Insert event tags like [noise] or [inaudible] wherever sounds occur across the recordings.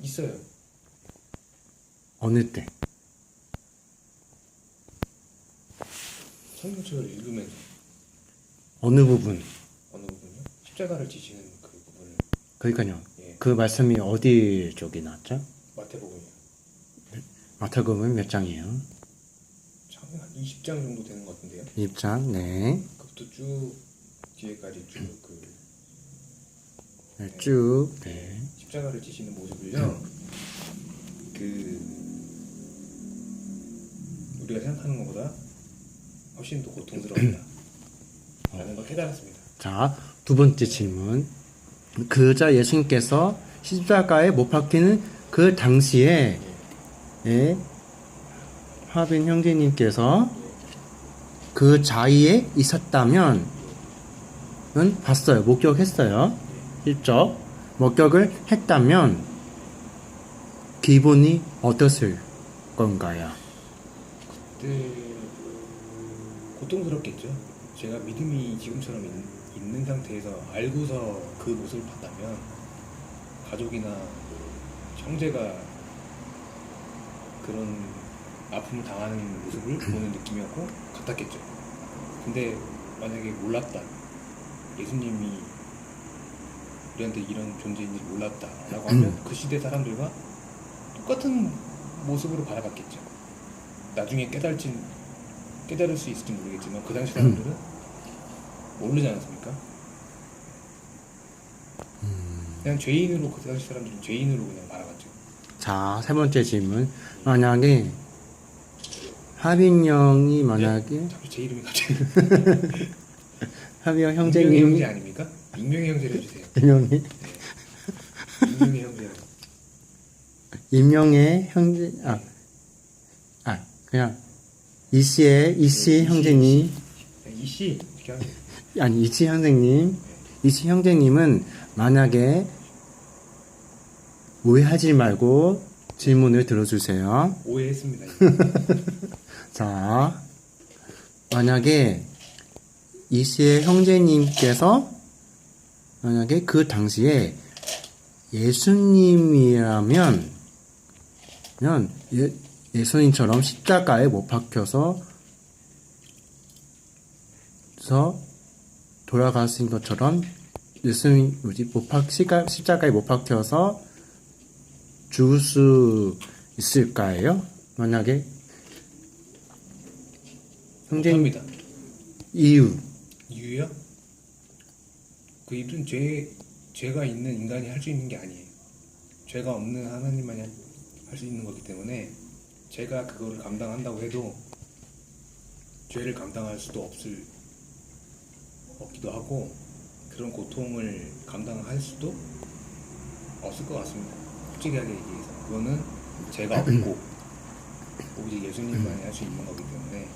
있어요. 어느 때? 성경책을 읽으면서 어느 부분? 어느 부분요? 십자가를 지시는 그 부분을 그러니까요. 예, 그 말씀이 어디 쪽에 나왔죠? 마태복음이요. 마태복음 몇 장이에요? 한 20장 정도 되는 것 같은데요. 2장, 네. 그부터 쭉 뒤에까지 쭉그 네, 쭉, 네. 십자가를 지시는 모습을요. 그 우리가 생각하는 것보다 훨씬 더 고통스럽다. 라는 걸 깨달았습니다. 자, 두 번째 질문. 그자 예수님께서 십자가에 못 박히는 그 당시에, 예, 하빈 형제님께서 그 자리에 있었다면, 은 봤어요. 목격했어요. 직접. 목격을 했다면, 기분이 어떻을 건가요? 그때 고통스럽겠죠. 제가 믿음이 지금처럼 있, 있는 상태에서 알고서 그 모습을 봤다면 가족이나 형제가 그런 아픔을 당하는 모습을 [clears throat] 보는 느낌이었고 같았겠죠. 근데 만약에 몰랐다. 예수님이 우리한테 이런 존재인지 몰랐다라고 하면 그 시대 사람들과 똑같은 모습으로 바라봤겠죠. 나중에 깨달진 깨달을 수 있을지 모르겠지만 그 당시 사람들은 모르지 않았습니까? 그냥 죄인으로 그 당시 사람들은 죄인으로 그냥 바라봤죠. 자, 세 번째 질문. 만약에, 하빈 형이 만약에, 자꾸 제 이름이 갑자기 하빈 형 익명의 형제 아닙니까? 익명의 형제를 해주세요. 임명의, 익명의 형제라고. 임명의 형제, 아, 아, 그냥, 이씨의, 이씨 형제님, 이씨 이렇게 하면 아니, 이씨 형제님, 이씨 형제님은 만약에 오해하지 말고 질문을 들어주세요. 오해했습니다. [laughs] 자, 만약에 이씨의 형제님께서 만약에 그 당시에 예수님이라면 면 예, 예수님처럼 십자가에 못 박혀서 서 돌아가신 것처럼 예수님 뭐지 못 박, 십자- 십자가에 못 박혀서 죽을 수 있을까요? 만약에 형제님 못합니다. 이유 이유요? 그 일은 죄 죄가 있는 인간이 할 수 있는 게 아니에요. 죄가 없는 하나님만이 할 수 있는 거기 때문에 제가 그거를 감당한다고 해도 죄를 감당할 수도 없을 없기도 하고 그런 고통을 감당할 수도 없을 것 같습니다. 솔직하게 얘기해서 그거는 제가 없고 오직 예수님만이 할 수 있는 거기 때문에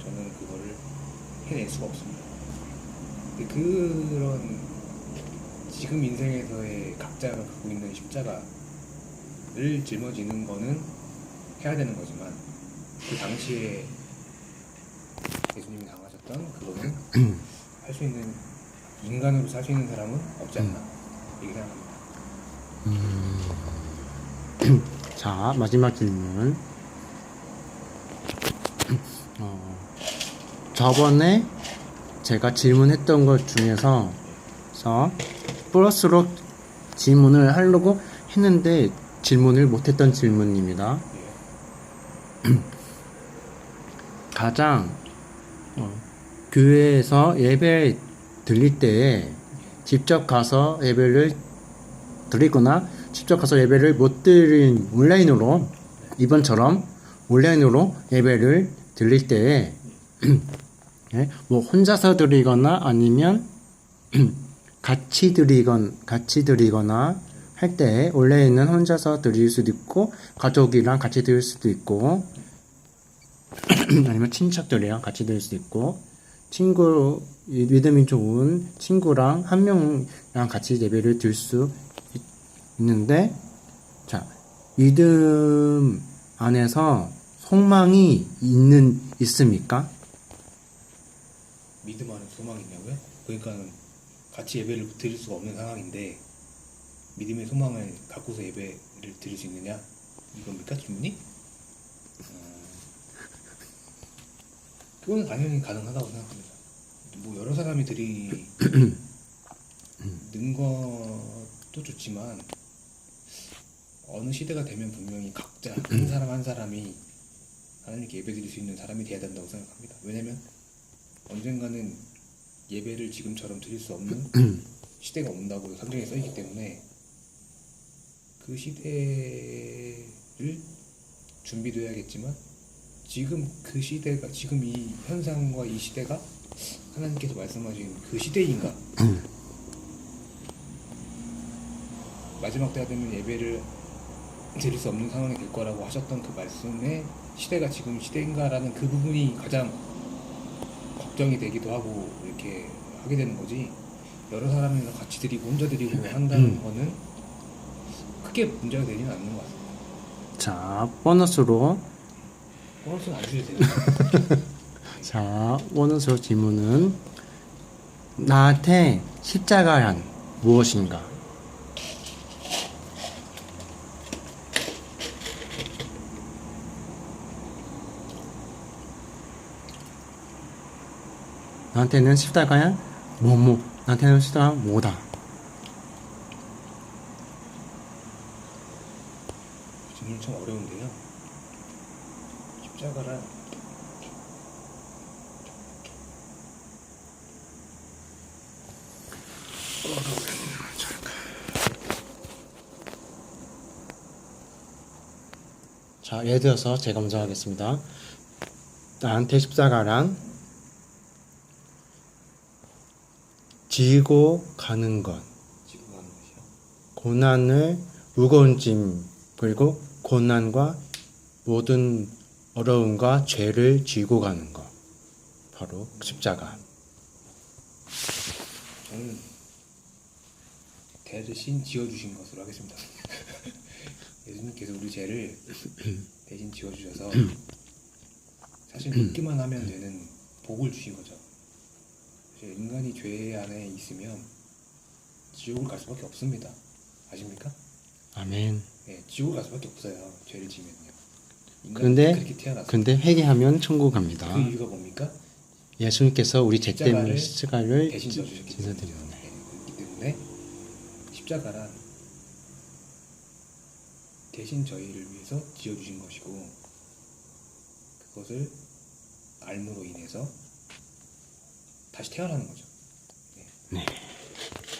저는 그거를 해낼 수가 없습니다. 그런 지금 인생에서의 각자가 갖고 있는 십자가를 짊어지는 거는 해야 되는 거지만 그 당시에 예수님이 당하셨던 그거는 [clears throat] 할 수 있는 인간으로 살 수 있는 사람은 없지 않나 이렇게 생각합니다. [clears throat] 자 마지막 질문. [clears throat] 어, 저번에 제가 질문했던 것 중에서 서 플러스로 질문을 하려고 했는데 질문을 못했던 질문입니다 예. [clears throat] 가장 어, 교회에서 예배 드릴 때 직접 가서 예배를 드리거나 직접 가서 예배를 못 드린 온라인으로 이번처럼 온라인으로 예배를 드릴 때 [clears throat] 예, 뭐 혼자서 드리거나 아니면 [clears throat] 같이 드리건 같이 드리거나 할때 온라인은 혼자서 드릴 수도 있고 가족이랑 같이 드릴 수도 있고 [clears throat] 아니면 친척들이랑 같이 들 수도 있고 친구 이 믿음이 좋은 친구랑 한 명이랑 같이 예배를 들수 있는데 자 믿음 안에서 소망이 있는 있습니까? 믿음 안에 소망이 있냐고요? 그러니까는 같이 예배를 드릴 수가 없는 상황인데 믿음의 소망을 갖고서 예배를 드릴 수 있느냐 이겁니까 질문이? 어, 그건 당연히 가능하다고 생각합니다. 뭐 여러 사람이 드리는 [clears throat] 것도 좋지만 어느 시대가 되면 분명히 각자 한 사람 한 사람이 하나님께 예배 드릴 수 있는 사람이 돼야 된다고 생각합니다. 왜냐면 언젠가는 예배를 지금처럼 드릴 수 없는 [clears throat] 시대가 온다고 성경에 써 있기 때문에 그 시대를 준비도 해야겠지만 지금 그 시대가 지금 이 현상과 이 시대가 하나님께서 말씀하신 그 시대인가? [clears throat] 마지막 때가 되면 예배를 드릴 수 없는 상황이 될 거라고 하셨던 그 말씀의 시대가 지금 시대인가라는 그 부분이 가장 걱정이 되기도 하고 이렇게 하게 되는 거지 여러 사람이랑 같이 드리고 혼자 드리고 한다는 거는 크게 문제가 되지는 않는 것 같습니다. 자, 보너스로 보너스는 안 주셔도 돼요. [laughs] 자, 보너스로 질문은 나한테 십자가란 무엇인가? 나한테는 십자가야? 뭐뭐? 나한테는 십자가 뭐다? 질문 참 어려운데요. 십자가란 자 예를 들어서 제가 먼저 하겠습니다. 나한테 십자가란 지고 가는 것. 고난을 무거운 짐 그리고 고난과 모든 어려움과 죄를 지고 가는 것 바로 십자가 저는 대신 지어주신 것으로 하겠습니다. [laughs] 예수님께서 우리 죄를 대신 지어주셔서 사실 믿기만 하면 되는 복을 주신 거죠. 인간이 죄 안에 있으면 지옥을 갈 수밖에 없습니다. 아십니까? 아멘 예, 지옥을 갈 수밖에 없어요. 죄를 지면요. 그런데. 근데 회개하면 천국 갑니다 그 이유가 뭡니까? 예수님께서 우리 죄 때문에 십자가를 대신 져주셨기 때문에 네, 그렇기 때문에 십자가란 대신 저희를 위해서 지어주신 것이고 그것을 알므로 인해서 다시 태어나는 거죠. 네.